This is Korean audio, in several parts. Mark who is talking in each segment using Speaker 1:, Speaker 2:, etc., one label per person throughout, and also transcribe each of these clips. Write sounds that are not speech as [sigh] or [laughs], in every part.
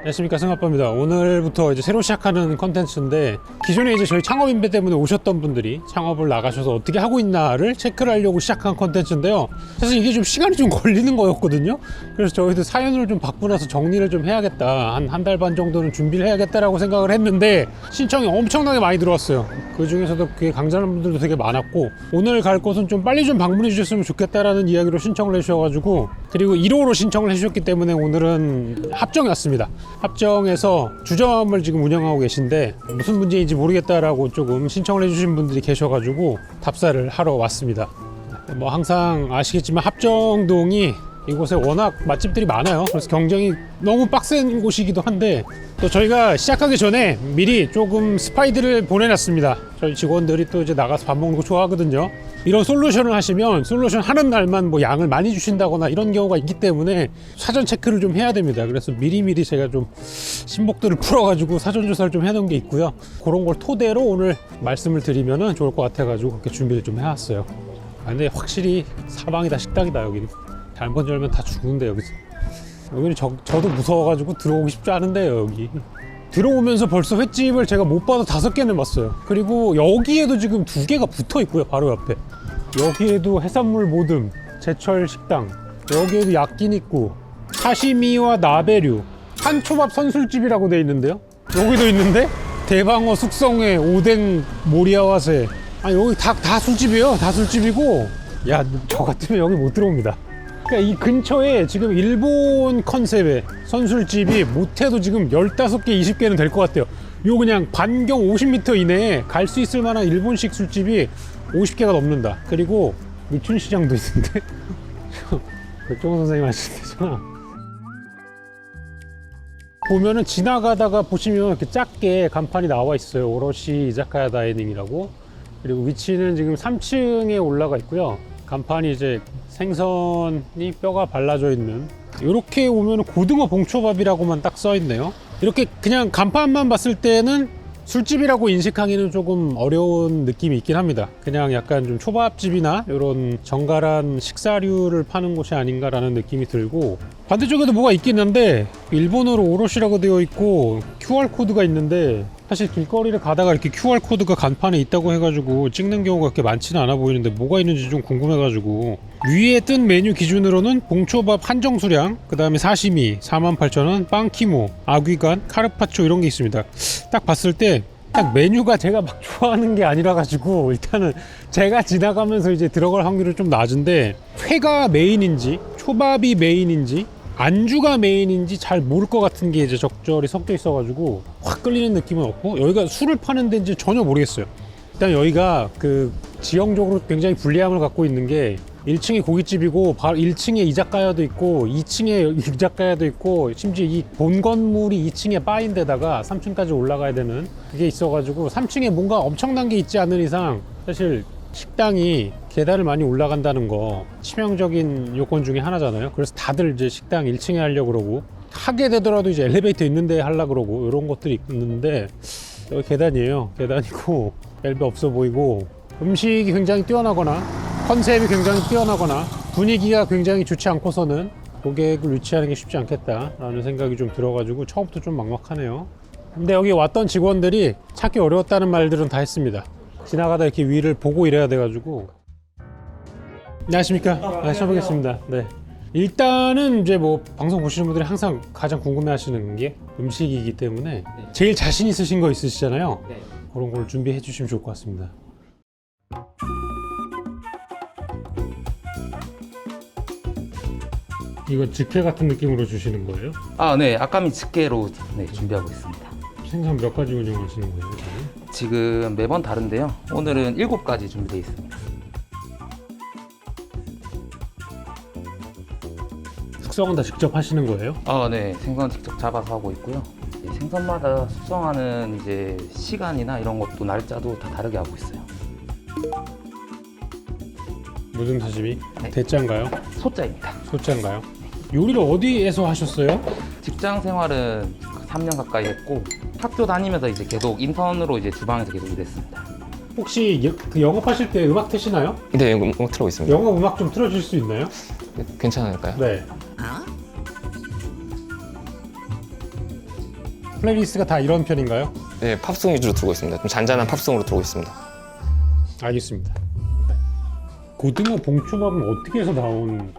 Speaker 1: 안녕하십니까 승아빠입니다. 오늘부터 이제 새로 시작하는 컨텐츠인데 기존에 이제 저희 창업 인배 때문에 오셨던 분들이 창업을 나가셔서 어떻게 하고 있나를 체크를 하려고 시작한 컨텐츠인데요. 사실 이게 좀 시간이 좀 [laughs] 걸리는 거였거든요. 그래서 저희도 사연을 좀 받고 나서 정리를 좀 해야겠다. 한 한 달 반 정도는 준비를 해야겠다라고 생각을 했는데 신청이 엄청나게 많이 들어왔어요. 그 중에서도 그게 강자는 분들도 되게 많았고 오늘 갈 곳은 좀 빨리 좀 방문해 주셨으면 좋겠다라는 이야기로 신청을 해주셔가지고 그리고 1호로 신청을 해주셨기 때문에 오늘은 합정에 왔습니다 합정에서 주점을 지금 운영하고 계신데 무슨 문제인지 모르겠다라고 조금 신청을 해주신 분들이 계셔가지고 답사를 하러 왔습니다 뭐 항상 아시겠지만 합정동이 이곳에 워낙 맛집들이 많아요. 그래서 경쟁이 너무 빡센 곳이기도 한데 또 저희가 시작하기 전에 미리 조금 스파이들을 보내놨습니다. 저희 직원들이 또 이제 나가서 밥 먹는 거 좋아하거든요. 이런 솔루션을 하시면 솔루션 하는 날만 뭐 양을 많이 주신다거나 이런 경우가 있기 때문에 사전 체크를 좀 해야 됩니다. 그래서 미리미리 제가 좀 신복들을 풀어가지고 사전 조사를 좀 해놓은 게 있고요. 그런 걸 토대로 오늘 말씀을 드리면 좋을 것 같아가지고 그렇게 준비를 좀 해왔어요. 아, 근데 확실히 사방이다 식당이다 여기는 잘못 열면 다 죽는데 여기서 여기는 저, 저도 무서워가지고 들어오기 쉽지 않은데요 여기 들어오면서 벌써 횟집을 제가 못 봐도 다섯 개는 봤어요. 그리고 여기에도 지금 두 개가 붙어 있고요 바로 옆에. 여기에도 해산물 모듬 제철 식당 여기에도 야끼니쿠 사시미와 나베류 한초밥 선술집이라고 돼 있는데요? 여기도 있는데? 대방어 숙성회 오뎅 모리아와세. 아 여기 다, 다 술집이에요. 다 술집이고 야 저 같으면 여기 못 들어옵니다 그러니까 이 근처에 지금 일본 컨셉의 선술집이 못해도 지금 15개, 20개는 될 것 같아요. 요 그냥 반경 50m 이내에 갈 수 있을 만한 일본식 술집이 50개가 넘는다. 그리고 미춘시장도 있는데. [laughs] 백종원 선생님 하시는 데잖아. 보면은 지나가다가 보시면 이렇게 작게 간판이 나와 있어요. 오롯이 이자카야 다이닝이라고. 그리고 위치는 지금 3층에 올라가 있고요. 간판이 이제 생선이 뼈가 발라져 있는 이렇게 오면 고등어 봉초밥이라고만 딱 써 있네요. 이렇게 그냥 간판만 봤을 때는 술집이라고 인식하기는 조금 어려운 느낌이 있긴 합니다. 그냥 약간 좀 초밥집이나 이런 정갈한 식사류를 파는 곳이 아닌가라는 느낌이 들고 반대쪽에도 뭐가 있긴 한데 일본어로 오롯이라고 되어 있고 QR 코드가 있는데 사실 길거리를 가다가 이렇게 QR 코드가 간판에 있다고 해가지고 찍는 경우가 그렇게 많지는 않아 보이는데 뭐가 있는지 좀 궁금해가지고 위에 뜬 메뉴 기준으로는 봉초밥 한정 수량 그 다음에 사시미 48,000원 빵키모 아귀간 카르파초 이런 게 있습니다. 딱 봤을 때 딱 메뉴가 제가 막 좋아하는 게 아니라 가지고 일단은 제가 지나가면서 이제 들어갈 확률은 좀 낮은데 회가 메인인지 초밥이 메인인지 안주가 메인인지 잘 모를 것 같은 게 이제 적절히 섞여 있어가지고 확 끌리는 느낌은 없고 여기가 술을 파는 데인지 전혀 모르겠어요. 일단 여기가 그 지형적으로 굉장히 불리함을 갖고 있는 게 1층이 고깃집이고 바로 1층에 이자카야도 있고 2층에 [laughs] 이자카야도 있고 심지어 이 본 건물이 2층에 바인데다가 3층까지 올라가야 되는 그게 있어가지고 3층에 뭔가 엄청난 게 있지 않은 이상 사실 식당이 계단을 많이 올라간다는 거 치명적인 요건 중에 하나잖아요. 그래서 다들 이제 식당 1층에 하려고 그러고 하게 되더라도 이제 엘리베이터 있는데 하려고 그러고 이런 것들이 있는데 여기 계단이에요. 계단이고 [laughs] 벨베 없어 보이고 음식이 굉장히 뛰어나거나 컨셉이 굉장히 뛰어나거나 분위기가 굉장히 좋지 않고서는 고객을 유치하는 게 쉽지 않겠다라는 생각이 좀 들어가지고 처음부터 좀 막막하네요. 근데 여기 왔던 직원들이 찾기 어려웠다는 말들은 다 했습니다. 지나가다 이렇게 위를 보고 이래야 돼가지고. 안녕하십니까? 네, 쳐보겠습니다. 네. 일단은 이제 뭐 방송 보시는 분들이 항상 가장 궁금해하시는 게 음식이기 때문에 제일 자신 있으신 거 있으시잖아요.
Speaker 2: 네.
Speaker 1: 그런 걸 준비해 주시면 좋을 것 같습니다. 이거 직회 같은 느낌으로 주시는 거예요?
Speaker 2: 아, 네. 아까미 집게로 네, 준비하고 있습니다.
Speaker 1: 생선 몇 가지 운영하시는 거예요? 지금?
Speaker 2: 매번 다른데요. 오늘은 일곱 가지 준비되어 있습니다.
Speaker 1: 숙성은 다 직접 하시는 거예요?
Speaker 2: 아, 네. 생선 직접 잡아서 하고 있고요. 네, 생선마다 숙성하는 이제 시간이나 이런 것도 날짜도 다 다르게 하고 있어요.
Speaker 1: 무슨 사시미?
Speaker 2: 네.
Speaker 1: 대짜인가요?
Speaker 2: 소자입니다.
Speaker 1: 소짜인가요? 요리를 어디에서 하셨어요?
Speaker 2: 직장 생활은 3년 가까이 했고 학교 다니면서 이제 계속 인턴으로 이제 주방에서 계속 일했습니다.
Speaker 1: 혹시 여- 그 영업하실 때 음악 트시나요?
Speaker 3: 네, 음, 음, 틀고 있습니다.
Speaker 1: 영업 음악 좀 틀어줄 수 있나요?
Speaker 3: 괜찮을까요?
Speaker 1: 네. 플레이리스트가 다 이런 편인가요?
Speaker 3: 네, 팝송 위주로 들고 있습니다. 좀 잔잔한 팝송으로 들고 있습니다.
Speaker 1: 알겠습니다. 고등어 봉초밥은 어떻게 해서 나온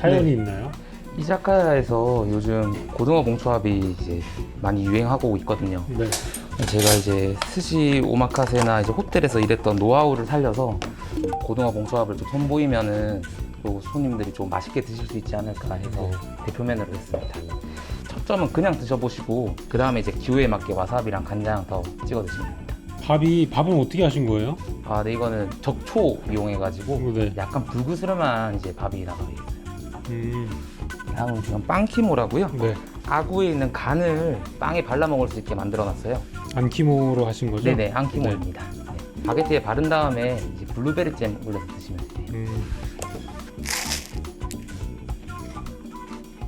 Speaker 1: 사연이
Speaker 2: 네.
Speaker 1: 있나요?
Speaker 2: 이자카야에서 요즘 고등어 봉초합이 이제 많이 유행하고 있거든요.
Speaker 1: 네.
Speaker 2: 제가 이제 스시 오마카세나 이제 호텔에서 일했던 노하우를 살려서 고등어 봉초합을 좀 선보이면은 또 손님들이 좀 맛있게 드실 수 있지 않을까 해서 대표 메뉴를 했습니다. 첫 점은 그냥 드셔보시고 그 다음에 이제 기호에 맞게 와사비랑 간장 더 찍어 드시면 됩니다.
Speaker 1: 밥이 밥은 어떻게 하신 거예요?
Speaker 2: 아, 네 이거는 적초 이용해가지고
Speaker 1: 네.
Speaker 2: 약간 불그스름한 이제 밥이 나가고 있어요.
Speaker 1: 음,
Speaker 2: 다음은 지금 빵키모라고요.
Speaker 1: 네.
Speaker 2: 아구에 있는 간을 빵에 발라 먹을 수 있게 만들어놨어요.
Speaker 1: 안키모로 하신 거죠?
Speaker 2: 네네, 안키모입니다. 네. 바게트에 바른 다음에 이제 블루베리 잼 올려서 드시면 돼요.
Speaker 1: 음,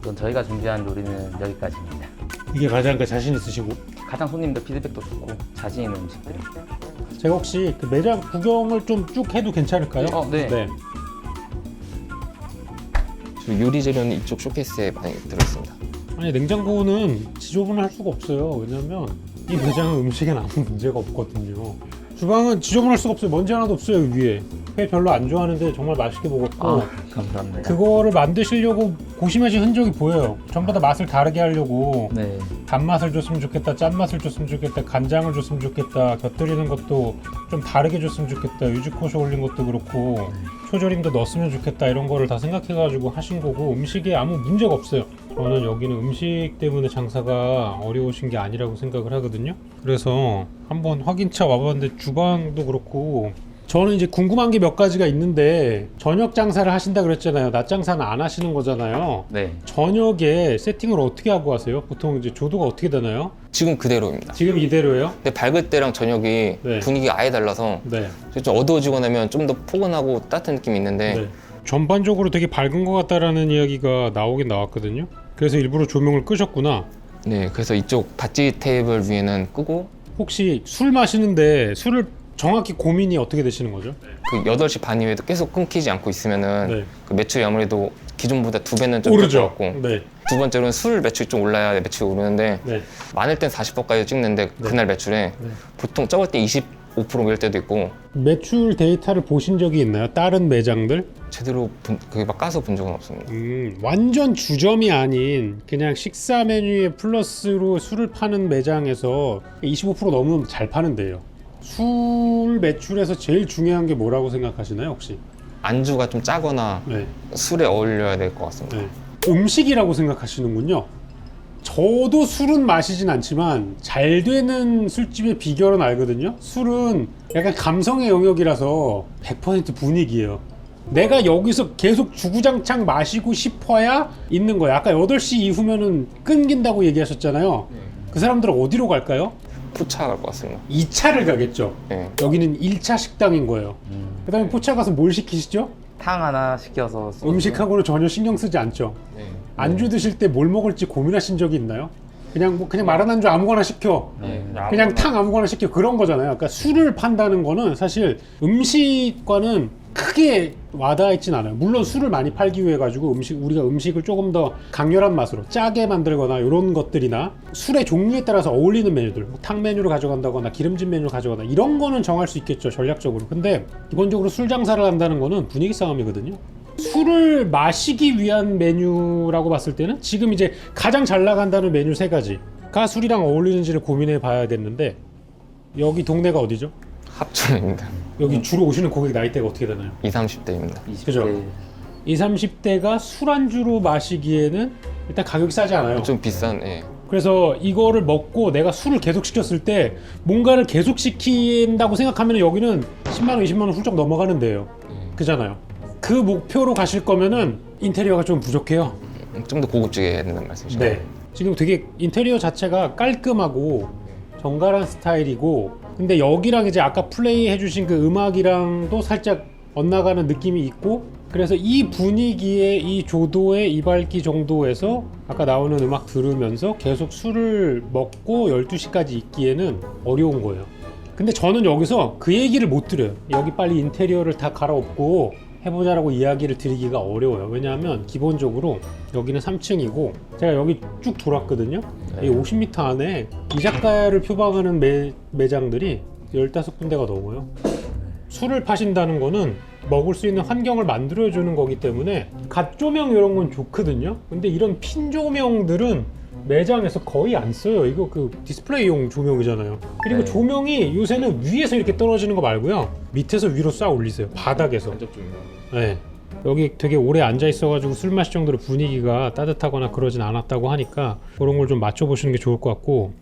Speaker 2: 우선 저희가 준비한 요리는 여기까지입니다.
Speaker 1: 이게 가장 그 자신 있으시고
Speaker 2: 가장 손님들 피드백도 좋고 자신 있는 음식들입니다.
Speaker 1: 제가 혹시 그 매장 구경을 좀 쭉 해도 괜찮을까요?
Speaker 2: 어, 네.
Speaker 3: 요리 재료는 이쪽 쇼케이스에 많이 들어있습니다.
Speaker 1: 아니 냉장고는 지저분할 수가 없어요. 왜냐면 이 매장은 음식엔 아무 문제가 없거든요. 주방은 지저분할 수가 없어요. 먼지 하나도 없어요 위에. 회 별로 안 좋아하는데 정말 맛있게 먹었고
Speaker 2: 아, 감사합니다.
Speaker 1: 그거를 만드시려고 고심하신 흔적이 보여요. 전부 다 맛을 다르게 하려고
Speaker 2: 네.
Speaker 1: 단맛을 줬으면 좋겠다, 짠맛을 줬으면 좋겠다, 간장을 줬으면 좋겠다, 곁들이는 것도 좀 다르게 줬으면 좋겠다, 유즈코쇼 올린 것도 그렇고 초절임도 넣었으면 좋겠다 이런 거를 다 생각해가지고 하신 거고 음식에 아무 문제가 없어요. 저는 여기는 음식 때문에 장사가 어려우신 게 아니라고 생각을 하거든요. 그래서 한번 확인차 와봤는데 주방도 그렇고 저는 이제 궁금한 게 몇 가지가 있는데 저녁 장사를 하신다 그랬잖아요. 낮 장사는 안 하시는 거잖아요.
Speaker 2: 네.
Speaker 1: 저녁에 세팅을 어떻게 하고 하세요? 보통 이제 조도가 어떻게 되나요?
Speaker 3: 지금 그대로입니다.
Speaker 1: 지금 이대로예요?
Speaker 3: 근데 밝을 때랑 저녁이
Speaker 1: 네.
Speaker 3: 분위기가 아예 달라서
Speaker 1: 네.
Speaker 3: 좀 어두워지고 나면 좀 더 포근하고 따뜻한 느낌이 있는데
Speaker 1: 네. 전반적으로 되게 밝은 것 같다라는 이야기가 나오긴 나왔거든요. 그래서 일부러 조명을 끄셨구나.
Speaker 3: 네, 그래서 이쪽 밭지 테이블 위에는 끄고
Speaker 1: 혹시 술 마시는데 술을 정확히 고민이 어떻게 되시는 거죠?
Speaker 3: 그 8시 반 이후에도 계속 끊기지 않고 있으면은
Speaker 1: 네.
Speaker 3: 그 매출이 아무래도 기존보다 두 배는 좀될것 같고
Speaker 1: 네.
Speaker 3: 두 번째로는 술 매출이 좀 올라야 매출이 오르는데
Speaker 1: 네.
Speaker 3: 많을 땐 40%까지 찍는데 그날 매출에
Speaker 1: 네.
Speaker 3: 보통 적을 때 25%일 때도 있고
Speaker 1: 매출 데이터를 보신 적이 있나요? 다른 매장들?
Speaker 3: 제대로 본, 그게 막 까서 본 적은 없습니다.
Speaker 1: 음, 완전 주점이 아닌 그냥 식사 메뉴에 플러스로 술을 파는 매장에서 25% 넘으면 잘 파는데요. 술 매출에서 제일 중요한 게 뭐라고 생각하시나요, 혹시?
Speaker 3: 안주가 좀 짜거나
Speaker 1: 네.
Speaker 3: 술에 어울려야 될 것 같습니다.
Speaker 1: 네. 음식이라고 생각하시는군요. 저도 술은 마시진 않지만 잘 되는 술집의 비결은 알거든요. 술은 약간 감성의 영역이라서 100% 분위기예요. 내가 여기서 계속 주구장창 마시고 싶어야 있는 거야. 아까 8시 이후면은 끊긴다고 얘기하셨잖아요. 그 사람들은 어디로 갈까요?
Speaker 3: 포차 갈것 같습니다.
Speaker 1: 2차를 가겠죠.
Speaker 3: 네.
Speaker 1: 여기는 1차 식당인 거예요. 그 다음에 포차 가서 뭘 시키시죠?
Speaker 2: 탕 하나 시켜서.
Speaker 1: 음식하고는 전혀 신경 쓰지 않죠. 안주 드실 때 뭘 먹을지 고민하신 적이 있나요? 그냥 뭐 그냥 마른 안주 아무거나 시켜.
Speaker 2: 네.
Speaker 1: 그냥 탕 아무거나 시켜 그런 거잖아요. 그러니까 술을 판다는 거는 사실 음식과는 크게 와닿아 있진 않아요. 물론 술을 많이 팔기 위해 가지고 음식 우리가 음식을 조금 더 강렬한 맛으로 짜게 만들거나 이런 것들이나 술의 종류에 따라서 어울리는 메뉴들, 뭐 탕 메뉴를 가져간다거나 기름진 메뉴를 가져가거나 이런 거는 정할 수 있겠죠 전략적으로. 근데 기본적으로 술 장사를 한다는 거는 분위기 싸움이거든요. 술을 마시기 위한 메뉴라고 봤을 때는 지금 이제 가장 잘 나간다는 메뉴 세 가지가 술이랑 어울리는지를 고민해 봐야 됐는데 여기 동네가 어디죠?
Speaker 3: 합천입니다.
Speaker 1: 여기 주로 오시는 고객 나이대가 어떻게 되나요?
Speaker 3: 20, 30대입니다.
Speaker 2: 20대.
Speaker 1: 그죠? 20, 30대가 술안주로 마시기에는 일단 가격이 싸지 않아요.
Speaker 3: 좀 비싼, 예.
Speaker 1: 그래서 이거를 먹고 내가 술을 계속 시켰을 때 뭔가를 계속 시킨다고 생각하면 여기는 10만 원, 20만 원 훌쩍 넘어가는 데요. 그잖아요. 그 목표로 가실 거면은 인테리어가 좀 부족해요.
Speaker 3: 좀 더 고급지게 해야 된다는 말씀이시죠?
Speaker 1: 네. 지금 되게 인테리어 자체가 깔끔하고 정갈한 스타일이고 근데 여기랑 이제 아까 플레이 해주신 그 음악이랑도 살짝 엇나가는 느낌이 있고 그래서 이 분위기에 이 조도의 이발기 정도에서 아까 나오는 음악 들으면서 계속 술을 먹고 12시까지 있기에는 어려운 거예요. 근데 저는 여기서 그 얘기를 못 드려요. 여기 빨리 인테리어를 다 갈아엎고 해보자라고 이야기를 드리기가 어려워요. 왜냐하면 기본적으로 여기는 3층이고 제가 여기 쭉 돌았거든요. 이 50m 안에 이자카야를 표방하는 매, 매장들이 15군데가 넘어요. 술을 파신다는 거는 먹을 수 있는 환경을 만들어주는 거기 때문에 갓 조명 이런 건 좋거든요. 근데 이런 핀 조명들은 매장에서 거의 안 써요. 이거 그 디스플레이용 조명이잖아요. 그리고
Speaker 2: 네.
Speaker 1: 조명이 요새는 위에서 이렇게 떨어지는 거 말고요. 밑에서 위로 쌓아 올리세요. 바닥에서.
Speaker 3: 간접 조명.
Speaker 1: 네. 여기 되게 오래 앉아 있어가지고 술 마실 정도로 분위기가 따뜻하거나 그러진 않았다고 하니까 그런 걸 좀 맞춰보시는 게 좋을 것 같고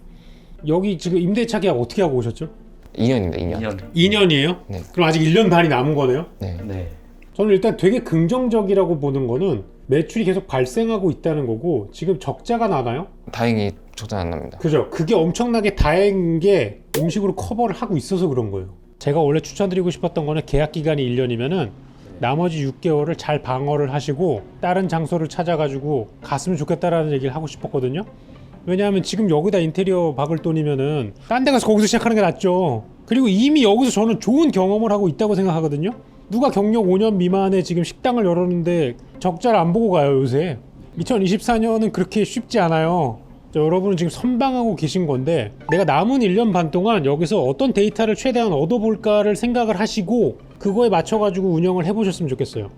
Speaker 1: 여기 지금 임대차 계약 어떻게 하고 오셨죠?
Speaker 3: 2년입니다. 2년.
Speaker 2: 2년.
Speaker 1: 2년이에요?
Speaker 3: 네.
Speaker 1: 그럼 아직 1년 반이 남은 거네요?
Speaker 3: 네.
Speaker 2: 네.
Speaker 1: 저는 일단 되게 긍정적이라고 보는 거는 매출이 계속 발생하고 있다는 거고 지금 적자가 나나요?
Speaker 3: 다행히 적자 안 납니다.
Speaker 1: 그죠? 그게 엄청나게 다행인 게 음식으로 커버를 하고 있어서 그런 거예요. 제가 원래 추천드리고 싶었던 거는 계약 기간이 1년이면은 나머지 6개월을 잘 방어를 하시고 다른 장소를 찾아가지고 갔으면 좋겠다라는 얘기를 하고 싶었거든요. 왜냐하면 지금 여기다 인테리어 박을 돈이면은 딴 데 가서 거기서 시작하는 게 낫죠. 그리고 이미 여기서 저는 좋은 경험을 하고 있다고 생각하거든요. 누가 경력 5년 미만에 지금 식당을 열었는데 적자를 안 보고 가요 요새. 2024년은 그렇게 쉽지 않아요. 자, 여러분은 지금 선방하고 계신 건데 내가 남은 1년 반 동안 여기서 어떤 데이터를 최대한 얻어볼까를 생각을 하시고 그거에 맞춰가지고 운영을 해보셨으면 좋겠어요.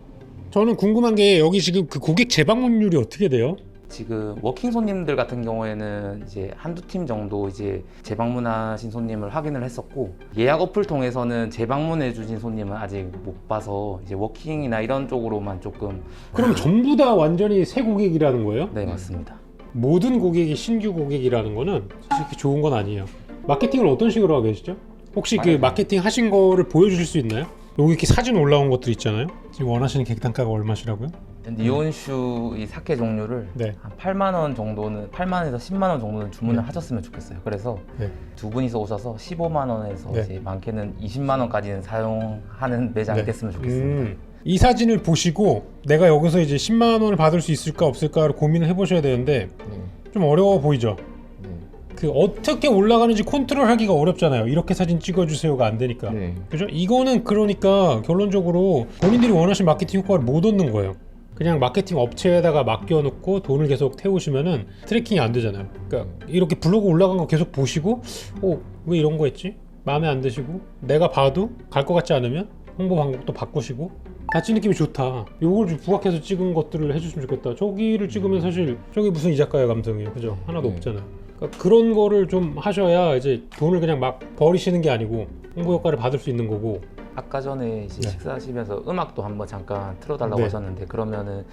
Speaker 1: 저는 궁금한 게 여기 지금 그 고객 재방문율이 어떻게 돼요?
Speaker 2: 지금 워킹 손님들 같은 경우에는 이제 한두 팀 정도 이제 재방문하신 손님을 확인을 했었고 예약 어플 통해서는 재방문해 주신 손님은 아직 못 봐서 이제 워킹이나 이런 쪽으로만 조금
Speaker 1: 그럼 전부 다 완전히 새 고객이라는 거예요?
Speaker 2: 네 맞습니다.
Speaker 1: 모든 고객이 신규 고객이라는 거는 사실 그렇게 좋은 건 아니에요. 마케팅을 어떤 식으로 하고 계시죠? 혹시 그 마케팅 하신 거를 보여주실 수 있나요? 여기 이렇게 사진 올라온 것들 있잖아요. 지금 원하시는 객단가가 얼마시라고요?
Speaker 2: 니온슈 이 사케 종류를
Speaker 1: 네.
Speaker 2: 한 8만 원 정도는 8만 원에서 10만 원 정도는 주문을
Speaker 1: 네.
Speaker 2: 하셨으면 좋겠어요. 그래서
Speaker 1: 네.
Speaker 2: 두 분이서 오셔서 15만 원에서
Speaker 1: 네.
Speaker 2: 이제 많게는 20만 원까지는 사용하는 매장이
Speaker 1: 네.
Speaker 2: 됐으면 좋겠습니다.
Speaker 1: 음, 이 사진을 보시고 내가 여기서 이제 10만 원을 받을 수 있을까 없을까를 고민을 해보셔야 되는데
Speaker 3: 네.
Speaker 1: 좀 어려워 보이죠.
Speaker 3: 네.
Speaker 1: 그 어떻게 올라가는지 컨트롤하기가 어렵잖아요. 이렇게 사진 찍어주세요가 안 되니까.
Speaker 3: 네.
Speaker 1: 그죠? 이거는 그러니까 결론적으로 본인들이 원하시는 마케팅 효과를 못 얻는 거예요. 그냥 마케팅 업체에다가 맡겨놓고 돈을 계속 태우시면은 트래킹이 안 되잖아요. 그러니까 이렇게 블로그 올라간 거 계속 보시고, 어, 왜 이런 거 했지? 마음에 안 드시고, 내가 봐도 갈 것 같지 않으면 홍보 방법도 바꾸시고, 같이 느낌이 좋다. 요걸 좀 부각해서 찍은 것들을 해주시면 좋겠다. 저기를 찍으면 사실 저기 무슨 이자카야 감성이에요. 그죠? 하나도
Speaker 3: 음.
Speaker 1: 없잖아요. 그러니까 그런 거를 좀 하셔야 이제 돈을 그냥 막 버리시는 게 아니고 홍보 효과를 받을 수 있는 거고
Speaker 2: 아까 전에 이제
Speaker 1: 네.
Speaker 2: 식사하시면서 음악도 한번 잠깐 틀어달라고
Speaker 1: 네.
Speaker 2: 하셨는데 그러면은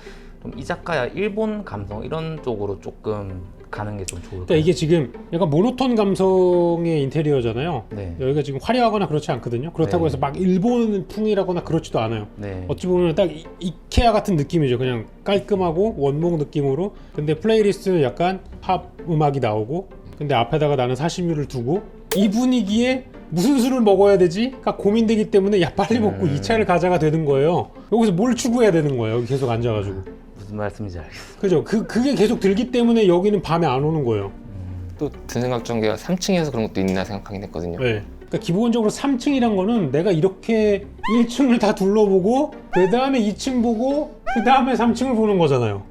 Speaker 2: 좀 이자카야 일본 감성 이런 쪽으로 조금 가는 게 좀 좋을까요?
Speaker 1: 그러니까 이게 지금 약간 모노톤 감성의 인테리어잖아요.
Speaker 2: 네.
Speaker 1: 여기가 지금 화려하거나 그렇지 않거든요. 그렇다고
Speaker 2: 네.
Speaker 1: 해서 막 일본풍이라거나 그렇지도 않아요.
Speaker 2: 네.
Speaker 1: 어찌 보면 딱 이- 이케아 같은 느낌이죠. 그냥 깔끔하고 원목 느낌으로. 근데 플레이리스트는 약간 팝 음악이 나오고, 근데 앞에다가 나는 사시미를 두고 이 분위기에 무슨 술을 먹어야 되지?가 고민되기 때문에 야 빨리 먹고
Speaker 2: 음.
Speaker 1: 이 차를 가자가 되는 거예요. 여기서 뭘 추구해야 되는 거예요. 여기 계속 앉아가지고.
Speaker 2: 무슨 말씀인지 알겠어요.
Speaker 1: 그죠? 그 그게 계속 들기 때문에 여기는 밤에 안 오는 거예요.
Speaker 3: 또 든 생각 중 게가 3층에서 그런 것도 있나 생각하긴 했거든요.
Speaker 1: 네. 그러니까 기본적으로 3층이란 거는 내가 이렇게 1층을 다 둘러보고 그 다음에 2층 보고 그 다음에 3층을 보는 거잖아요.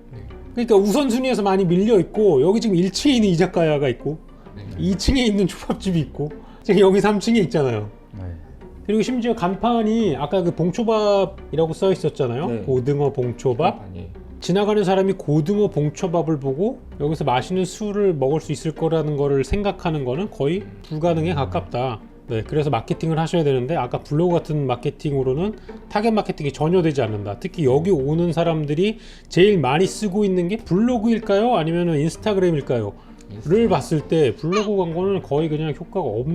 Speaker 1: 그러니까 우선순위에서 많이 밀려 있고 여기 지금 1층에 있는 이자카야가 있고
Speaker 3: 네.
Speaker 1: 2층에 있는 초밥집이 있고 지금 여기 3층에 있잖아요.
Speaker 2: 네.
Speaker 1: 그리고 심지어 간판이 아까 그 봉초밥이라고 써 있었잖아요.
Speaker 2: 네.
Speaker 1: 고등어 봉초밥.
Speaker 3: 아니,
Speaker 1: 지나가는 사람이 고등어 봉초밥을 보고 여기서 맛있는 술을 먹을 수 있을 거라는 거를 생각하는 거는 거의 불가능에 가깝다. 네, 그래서 마케팅을 하셔야 되는데 아까 블로그 같은 마케팅으로는 타겟 마케팅이 전혀 되지 않는다. 특히 여기 오는 사람들이 제일 많이 쓰고 있는 게 블로그일까요? 아니면 인스타그램일까요? 를 봤을 때 블로그 광고는 거의 그냥 효과가 없,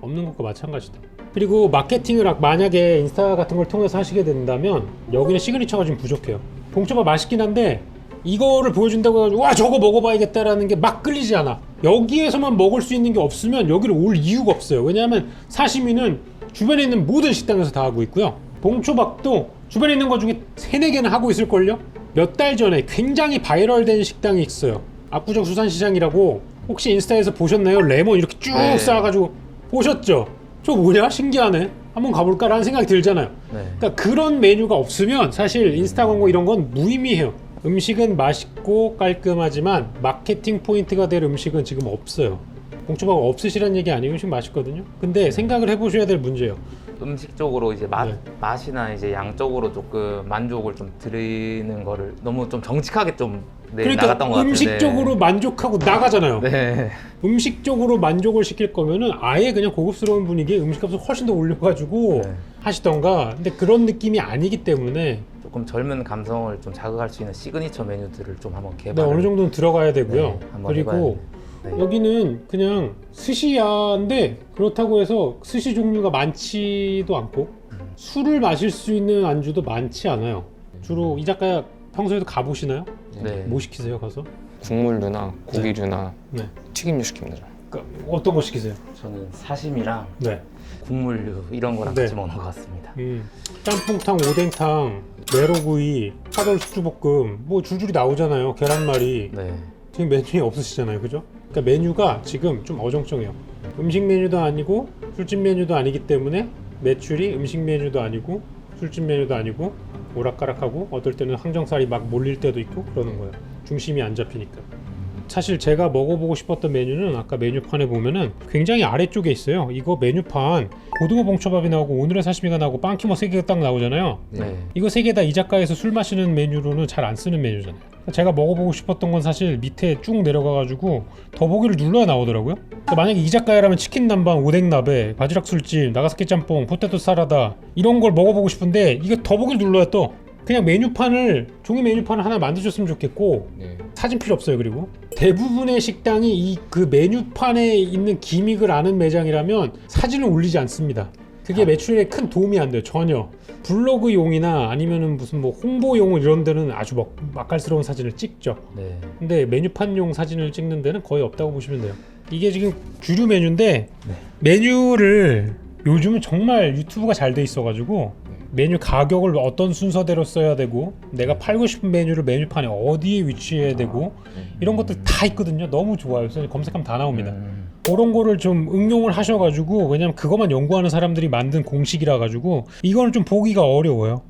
Speaker 1: 없는 것과 마찬가지다. 그리고 마케팅을 아- 만약에 인스타 같은 걸 통해서 하시게 된다면 여기는 시그니처가 좀 부족해요. 봉초밥 맛있긴 한데 이거를 보여준다고 해가지고 와 저거 먹어봐야겠다라는 게 막 끌리지 않아. 여기에서만 먹을 수 있는 게 없으면 여기를 올 이유가 없어요. 왜냐하면 사시미는 주변에 있는 모든 식당에서 다 하고 있고요. 봉초밥도 주변에 있는 것 중에 세네 개는 하고 있을걸요? 몇 달 전에 굉장히 바이럴된 식당이 있어요. 압구정 수산시장이라고 혹시 인스타에서 보셨나요? 레몬 이렇게 쭉
Speaker 3: 네.
Speaker 1: 쌓아가지고 보셨죠? 저 뭐냐? 신기하네. 한번 가볼까라는 생각이 들잖아요.
Speaker 2: 네.
Speaker 1: 그러니까 그런 메뉴가 없으면 사실 인스타 광고 이런 건 무의미해요. 음식은 맛있고 깔끔하지만 마케팅 포인트가 될 음식은 지금 없어요. 봉초밥 없으시란 얘기 아니에요. 음식 맛있거든요. 근데 생각을 해보셔야 될 문제예요.
Speaker 2: 음식적으로 이제 맛,
Speaker 1: 네.
Speaker 2: 맛이나 이제 양적으로 조금 만족을 좀 드리는 거를 너무 좀 정직하게 좀 네,
Speaker 1: 그러니까
Speaker 2: 같아요.
Speaker 1: 음식적으로 만족하고 나가잖아요.
Speaker 2: 네. 네.
Speaker 1: 음식적으로 만족을 시킬 거면은 아예 그냥 고급스러운 분위기에 음식값을 훨씬 더 올려가지고
Speaker 2: 네.
Speaker 1: 하시던가. 근데 그런 느낌이 아니기 때문에
Speaker 2: 조금 젊은 감성을 좀 자극할 수 있는 시그니처 메뉴들을 좀 한번
Speaker 1: 네,
Speaker 2: 개발.
Speaker 1: 어느 정도는 들어가야 되고요.
Speaker 2: 네, 한번
Speaker 1: 그리고
Speaker 2: 해봐야 네.
Speaker 1: 여기는 그냥 스시야인데 그렇다고 해서 스시 종류가 많지도 않고
Speaker 2: 음.
Speaker 1: 술을 마실 수 있는 안주도 많지 않아요. 주로 이자카야 평소에도 가보시나요?
Speaker 2: 네.
Speaker 1: 뭐 시키세요 가서?
Speaker 3: 국물류나 고기류나
Speaker 1: 네.
Speaker 3: 튀김류 시킵니다.
Speaker 1: 그러니까 어떤 거 시키세요?
Speaker 2: 저는 사심이랑
Speaker 1: 네.
Speaker 2: 국물류 이런 거랑
Speaker 1: 네.
Speaker 2: 같이 먹는 것 같습니다.
Speaker 1: 음, 짬뽕탕, 오뎅탕, 메로구이, 파돌 수주볶음 뭐 줄줄이 나오잖아요. 계란말이
Speaker 2: 네.
Speaker 1: 지금 메뉴에 없으시잖아요, 그죠? 그러니까 메뉴가 지금 좀 어정쩡해요. 음식 메뉴도 아니고 술집 메뉴도 아니기 때문에 매출이 음식 메뉴도 아니고 술집 메뉴도 아니고 오락가락하고 어떨 때는 항정살이 막 몰릴 때도 있고 그러는 거예요. 중심이 안 잡히니까. 사실 제가 먹어보고 싶었던 메뉴는 아까 메뉴판에 보면은 굉장히 아래쪽에 있어요. 이거 메뉴판 고등어 봉초밥이 나오고 오늘의 사시미가 나오고 빵키머 세 개가 딱 나오잖아요.
Speaker 2: 네.
Speaker 1: 이거 세개다 이자카에서 술 마시는 메뉴로는 잘 안 쓰는 메뉴잖아요. 제가 먹어보고 싶었던 건 사실 밑에 쭉 내려가가지고 더보기를 눌러야 나오더라고요. 그러니까 만약에 이자카야라면 치킨 남반, 오뎅나베, 바지락 술집, 나가사키 짬뽕, 포테토 사라다 이런 걸 먹어보고 싶은데 이거 더보기를 눌러야 또 그냥 메뉴판을 종이 메뉴판을 하나 만드셨으면 좋겠고
Speaker 3: 네.
Speaker 1: 사진 필요 없어요. 그리고 대부분의 식당이 이 그 메뉴판에 있는 기믹을 아는 매장이라면 사진을 올리지 않습니다. 그게 매출에 큰 도움이 안 돼요. 전혀. 블로그용이나 아니면은 무슨 뭐 홍보용 이런 데는 아주 막, 맛깔스러운 사진을 찍죠.
Speaker 2: 네.
Speaker 1: 근데 메뉴판용 사진을 찍는 데는 거의 없다고 보시면 돼요. 이게 지금 주류 메뉴인데 메뉴를 요즘은 정말 유튜브가 잘 돼 있어가지고 메뉴 가격을 어떤 순서대로 써야 되고 내가 팔고 싶은 메뉴를 메뉴판에 어디에 위치해야 되고 이런 것들 다 있거든요. 너무 좋아요. 그래서 검색하면 다 나옵니다.
Speaker 2: 음,
Speaker 1: 그런 거를 좀 응용을 하셔가지고 왜냐면 그것만 연구하는 사람들이 만든 공식이라 가지고 이거는 좀 보기가 어려워요.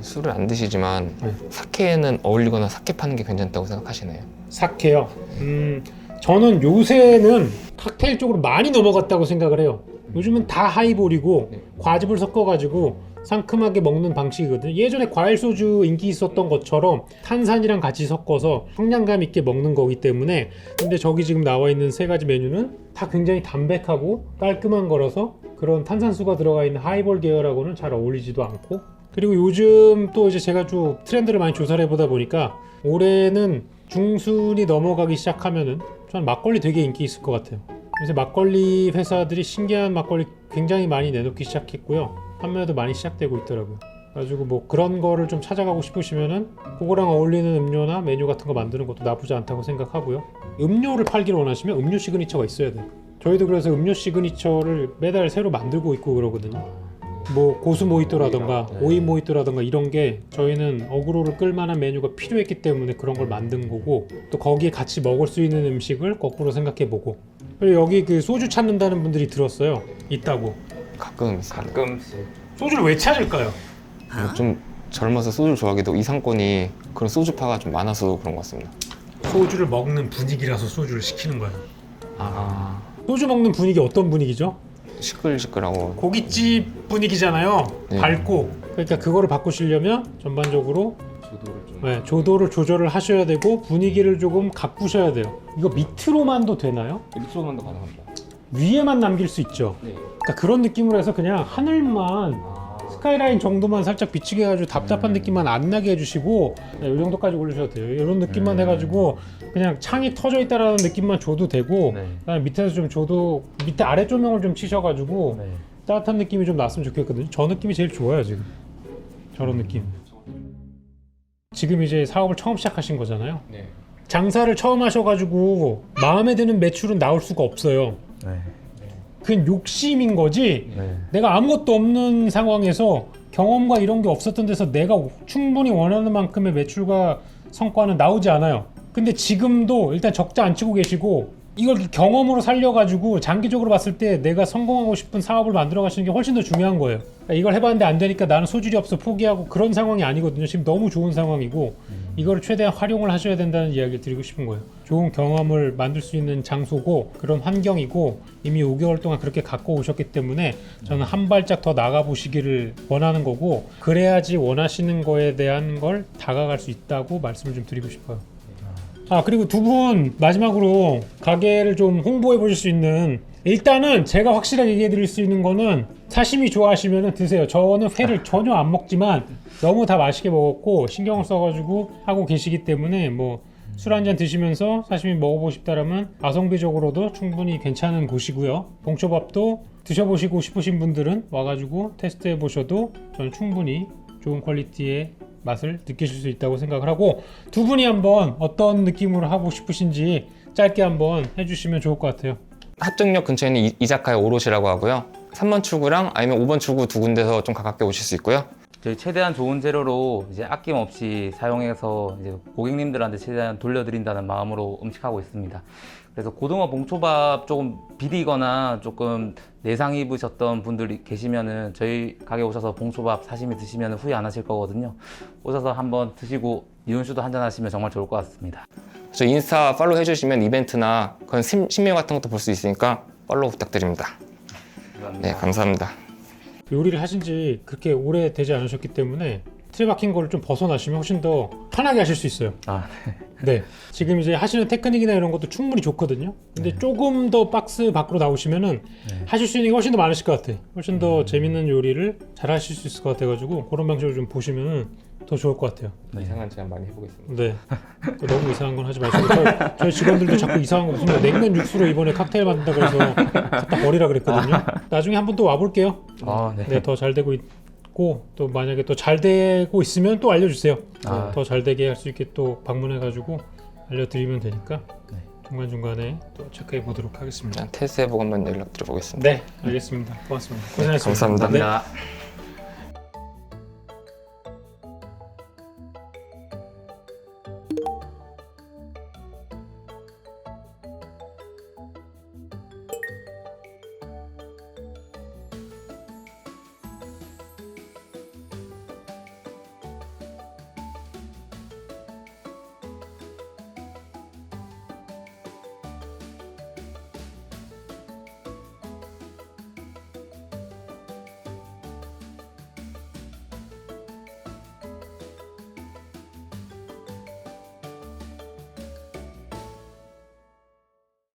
Speaker 3: 술을 안 드시지만
Speaker 1: 네.
Speaker 3: 사케는 어울리거나 사케 파는 게 괜찮다고 생각하시나요?
Speaker 1: 사케요. 음, 저는 요새는 칵테일 쪽으로 많이 넘어갔다고 생각을 해요. 요즘은 다 하이볼이고
Speaker 3: 네.
Speaker 1: 과즙을 섞어가지고 상큼하게 먹는 방식이거든요. 예전에 과일 소주 인기 있었던 것처럼 탄산이랑 같이 섞어서 청량감 있게 먹는 거기 때문에 근데 저기 지금 나와 있는 세 가지 메뉴는 다 굉장히 담백하고 깔끔한 거라서 그런 탄산수가 들어가 있는 하이볼 계열하고는 잘 어울리지도 않고 그리고 요즘 또 이제 제가 좀 트렌드를 많이 조사를 해보다 보니까 올해는 중순이 넘어가기 시작하면은 전 막걸리 되게 인기 있을 것 같아요. 요새 막걸리 회사들이 신기한 막걸리 굉장히 많이 내놓기 시작했고요. 판매도 많이 시작되고 있더라고요. 그래가지고 뭐 그런 거를 좀 찾아가고 싶으시면은 그거랑 어울리는 음료나 메뉴 같은 거 만드는 것도 나쁘지 않다고 생각하고요. 음료를 팔기를 원하시면 음료 시그니처가 있어야 돼요. 저희도 그래서 음료 시그니처를 매달 새로 만들고 있고 그러거든요. 뭐 고수 모히또라던가
Speaker 2: 네.
Speaker 1: 오이 모히또라던가 이런 게 저희는 어그로를 끌만한 메뉴가 필요했기 때문에 그런 걸 만든 거고 또 거기에 같이 먹을 수 있는 음식을 거꾸로 생각해 보고 그리고 여기 그 소주 찾는다는 분들이 들었어요 있다고
Speaker 3: 가끔 있어요.
Speaker 2: 가끔씩
Speaker 1: 소주를 왜 찾을까요?
Speaker 3: 뭐좀 젊어서 소주를 좋아하기도 이 상권이 그런 소주파가 좀 많아서 그런 것 같습니다.
Speaker 1: 소주를 먹는 분위기라서 소주를 시키는 거예요
Speaker 3: 아
Speaker 1: 소주 먹는 분위기 어떤 분위기죠?
Speaker 3: 시끌시끌하고
Speaker 1: 고깃집 분위기잖아요
Speaker 3: 네.
Speaker 1: 밝고 그러니까 그거를 바꾸시려면 전반적으로
Speaker 2: 조도를 좀
Speaker 1: 네, 조도를 조절을 하셔야 되고 분위기를 조금 가꾸셔야 돼요. 이거 밑으로만도 되나요?
Speaker 3: 일소만도 가능하죠.
Speaker 1: 위에만 남길 수 있죠.
Speaker 3: 네.
Speaker 1: 그러니까 그런 느낌으로 해서 그냥 하늘만 스카이라인 정도만 살짝 비치게 해가지고 답답한 느낌만 안 나게 해주시고 네, 이 정도까지 올리셔도 돼요. 이런 느낌만
Speaker 2: 음.
Speaker 1: 해가지고 그냥 창이 터져 있다라는 느낌만 줘도 되고
Speaker 2: 네.
Speaker 1: 그다음에 밑에서 좀 줘도 밑에 아래 조명을 좀 치셔가지고
Speaker 2: 네.
Speaker 1: 따뜻한 느낌이 좀 났으면 좋겠거든요. 저 느낌이 제일 좋아요 지금. 저런 느낌. 지금 이제 사업을 처음 시작하신 거잖아요.
Speaker 3: 네.
Speaker 1: 장사를 처음 하셔가지고 마음에 드는 매출은 나올 수가 없어요.
Speaker 2: 네.
Speaker 1: 그건 욕심인 거지.
Speaker 2: 네.
Speaker 1: 내가 아무것도 없는 상황에서 경험과 이런 게 없었던 데서 내가 충분히 원하는 만큼의 매출과 성과는 나오지 않아요. 근데 지금도 일단 적자 안 치고 계시고 이걸 경험으로 살려가지고 장기적으로 봤을 때 내가 성공하고 싶은 사업을 만들어 가시는 게 훨씬 더 중요한 거예요. 그러니까 이걸 해봤는데 안 되니까 나는 소질이 없어 포기하고 그런 상황이 아니거든요. 지금 너무 좋은 상황이고 이거를 최대한 활용을 하셔야 된다는 이야기를 드리고 싶은 거예요. 좋은 경험을 만들 수 있는 장소고 그런 환경이고 이미 5개월 동안 그렇게 갖고 오셨기 때문에 저는 한 발짝 더 나가 보시기를 원하는 거고 그래야지 원하시는 거에 대한 걸 다가갈 수 있다고 말씀을 좀 드리고 싶어요. 아 그리고 두 분 마지막으로 가게를 좀 홍보해 보실 수 있는 일단은 제가 확실하게 얘기해 드릴 수 있는 거는 사시미 좋아하시면 드세요. 저는 회를 전혀 안 먹지만 너무 다 맛있게 먹었고 신경을 써가지고 하고 계시기 때문에 뭐 술 한 잔 드시면서 사시미 먹어보고 싶다라면 가성비적으로도 충분히 괜찮은 곳이고요. 봉초밥도 드셔보시고 싶으신 분들은 와가지고 테스트해 보셔도 저는 충분히 좋은 퀄리티의 맛을 느끼실 수 있다고 생각을 하고 두 분이 한번 어떤 느낌으로 하고 싶으신지 짧게 한번 해주시면 좋을 것 같아요.
Speaker 3: 합정역 근처에 있는 이- 이자카야 오롯이라고 하고요. 3번 출구랑 아니면 5번 출구 두 군데서 좀 가깝게 오실 수 있고요.
Speaker 2: 저희 최대한 좋은 재료로 이제 아낌없이 사용해서 이제 고객님들한테 최대한 돌려드린다는 마음으로 음식하고 있습니다. 그래서 고등어 봉초밥 조금 비리거나 조금 내상 입으셨던 분들이 계시면은 저희 가게 오셔서 봉초밥 사시미 드시면 후회 안 하실 거거든요. 오셔서 한번 드시고 이온슈도 한잔 하시면 정말 좋을 것 같습니다.
Speaker 3: 저 인스타 팔로우 해주시면 이벤트나 그런 심- 신메뉴 같은 것도 볼 수 있으니까 팔로우 부탁드립니다. 네, 감사합니다.
Speaker 1: 요리를 하신 지 그렇게 오래 되지 않으셨기 때문에 틀에 박힌 거를 좀 벗어나시면 훨씬 더 편하게 하실 수 있어요.
Speaker 2: 아,
Speaker 1: 네. 지금 이제 하시는 테크닉이나 이런 것도 충분히 좋거든요. 근데 조금 더 박스 밖으로 나오시면은 하실 수 있는 게 훨씬 더 많으실 것 같아. 훨씬 더 재밌는 요리를 잘 하실 수 있을 것 같아가지고 그런 방식으로 좀 보시면은 더 좋을 것 같아요.
Speaker 3: 이상한 제안 많이 해보겠습니다.
Speaker 1: 네. 또 너무 이상한 건 하지 마시고 저, 저희 직원들도 자꾸 이상한 거 무슨 냉면 육수로 이번에 칵테일 만든다 그래서 갖다 버리라 그랬거든요. 나중에 한 번 또 와볼게요.
Speaker 2: 아, 네.
Speaker 1: 네, 더 잘 되고 있 고 또 만약에 또 잘 되고 있으면 또 알려주세요.
Speaker 2: 아.
Speaker 1: 더 잘 되게 할 수 있게 또 방문해가지고 알려드리면 되니까
Speaker 2: 네.
Speaker 1: 중간 중간에 또 체크해 보도록 하겠습니다.
Speaker 3: 테스트 해보고 한번 연락드려 보겠습니다.
Speaker 1: 네, 알겠습니다. 고맙습니다. 고생하셨습니다.
Speaker 3: 감사합니다.
Speaker 1: 네.
Speaker 2: 감사합니다.